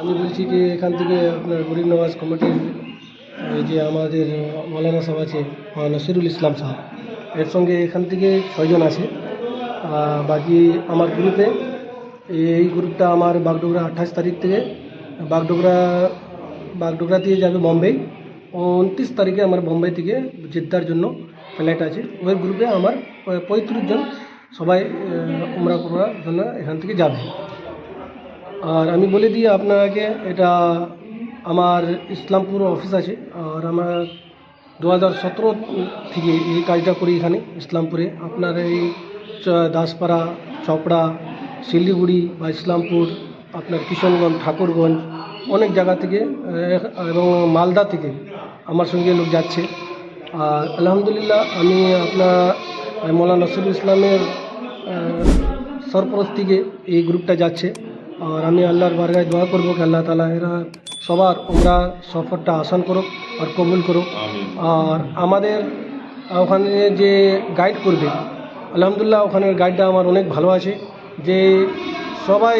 আমি বলছি যে এখান থেকে আপনার গরিব নওয়াজ কমিটির যে আমাদের মৌলানা সাহেব আছে নসিরুল ইসলাম সাহেব, এর সঙ্গে এখান থেকে ছয়জন আছে। বাকি আমার গ্রুপে, এই গ্রুপটা আমার বাগডোগরা আঠাশ তারিখ থেকে, বাগডোগরা বাগডোগরা দিয়ে যাবে বম্বে উনত্রিশ তারিখে আমার বোম্বে থেকে জেদ্দার জন্য ফ্লাইট আছে। ওই গ্রুপে আমার পঁয়ত্রিশ জন সবাই উমরা করার জন্য এখান থেকে যাবে। আর আমি বলে দিই আপনাকে, এটা আমার ইসলামপুর অফিস আছে, আর আমার দু হাজার সতেরো থেকে এই কাজটা করি এখানে, ইসলামপুরে। আপনার এই দাসপাড়া, চপড়া, শিলিগুড়ি বা ইসলামপুর, আপনার কিশনগঞ্জ, ঠাকুরগঞ্জ, অনেক জায়গা থেকে এবং মালদা থেকে আমার সঙ্গে লোক যাচ্ছে। আর আলহামদুলিল্লাহ, আমি আপনার মৌলানা নসরুল ইসলামের থেকে এই গ্রুপটা যাচ্ছে। আর আমি আল্লাহর বারগায় দোয়া করব কি আল্লাহ তালা এরা সবার ওমরা সফরটা আসান করুক আর কবুল করুক। আর আমাদের ওখানে যে গাইড করবে আলহামদুলিল্লাহ ওখানের গাইডটা আমার অনেক ভালো আছে। যে সবাই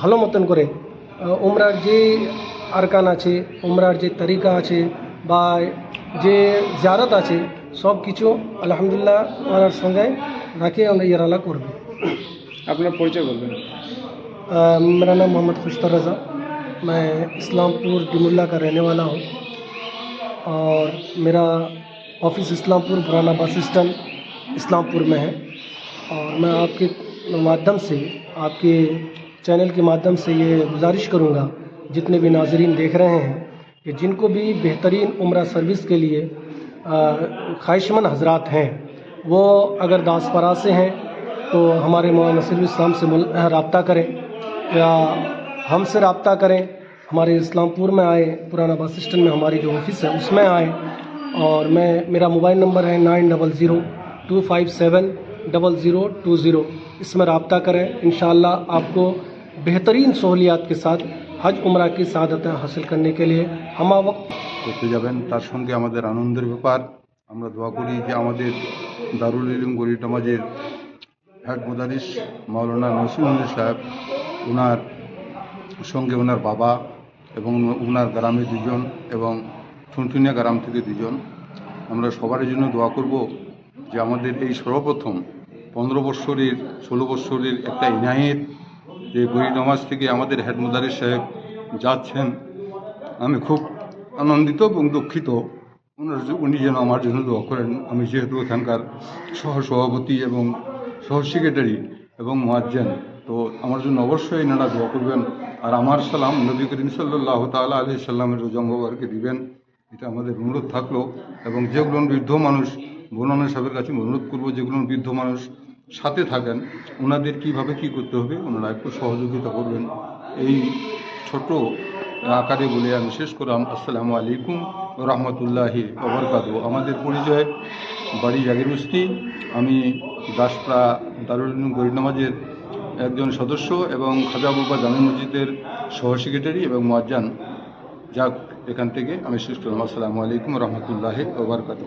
ভালো মতন করে উমরার যে আরকান আছে উমরার যে তরিকা আছে বা যে জারত আছে সব কিছু আলহামদুলিল্লাহ ওনার সঙ্গে রাখে আমরা ইয়ারালা করবে। আপনার পরিচয় বলবেন। मेरा नाम मोहम्मद खुशतर रज़ा। मैं इस्लामपुर डिमुल्ला का रहने वाला हूँ और मेरा ऑफ़िस इस्लामपुर, पुराना बस स्टैंड इस्लामपुर में है। और मैं आपके माध्यम से, आपके चैनल के माध्यम से ये गुजारिश करूँगा, जितने भी नाजरीन देख रहे हैं, कि जिनको भी बेहतरीन उम्र सर्विस के लिए ख्वाहिशमंद हजरात हैं, वो अगर दासपरा से हैं तो हमारे मौलाना नसीर इस्लाम से रब्ता करें। या हमसे रब्ता करें हमारे इस्लामपुर में आए पुराना बस स्टैंड में हमारी जो ऑफिस है उसमें आए और मैं मेरा मोबाइल नंबर है nine double zero two five seven double zero two zero इसमें रब्ता करें इन आपको बेहतरीन सहूलियात के साथ हज उम्र की सदतें हासिल करने के लिए हम वक्त করতে যাবেন তার সঙ্গে আমাদের আনন্দের ব্যাপার আমরা দোয়া করি যে আমাদের দারুল ইলম গরিব নামাজের হেড মুদারিস মাওলানা নসিমুল্লি সাহেব ওনার সঙ্গে ওনার বাবা এবং ওনার গ্রামে দুজন এবং ঠুনঠুনিয়া গ্রাম থেকে দুজন। আমরা সবার জন্য দোয়া করব যে আমাদের এই সর্বপ্রথম পনেরো বৎসরের, ষোলো বৎসরের একটা ইনায়েত যে গরিব নামাজ থেকে আমাদের হেড মুদারিস সাহেব যাচ্ছেন। আমি খুব আনন্দিত এবং দুঃখিত। উনি যেন আমার জন্য দোয়া করেন। আমি যেহেতু এখানকার সহ সভাপতি এবং সহ সেক্রেটারি এবং মোয়াজ্জেন তো আমার জন্য অবশ্যই এনারা দোয়া করবেন। আর আমার সালাম নবী করিম সাল্লাহ তাল্লাহ আলি সাল্লামের রোজাম্বাবারকে দিবেন। এটা আমাদের অনুরোধ থাকল। এবং যেগুলো বৃদ্ধ মানুষ বোনানা সাহেবের কাছে অনুরোধ করব যেগুলো বৃদ্ধ মানুষ সাথে থাকেন, ওনাদের কীভাবে কি করতে হবে, ওনারা একটু সহযোগিতা করবেন। এই ছোট আকারে বলে আমি শেষ করলাম। আসসালামু আলাইকুম রহমতুল্লাহি ওবরকাত আমাদের পরিচয় বাড়ি জাগির বস্তি। আমি দাসপাড়া দারুল উলুম গরিব নামাজের একজন সদস্য এবং খাজা বাবা জামি মসজিদের সহ সেক্রেটারি এবং মোয়াজ্জান। যাক, এখান থেকে আমি সুস্থ আসসালামু আলাইকুম রহমতুল্লাহ ওবরকাত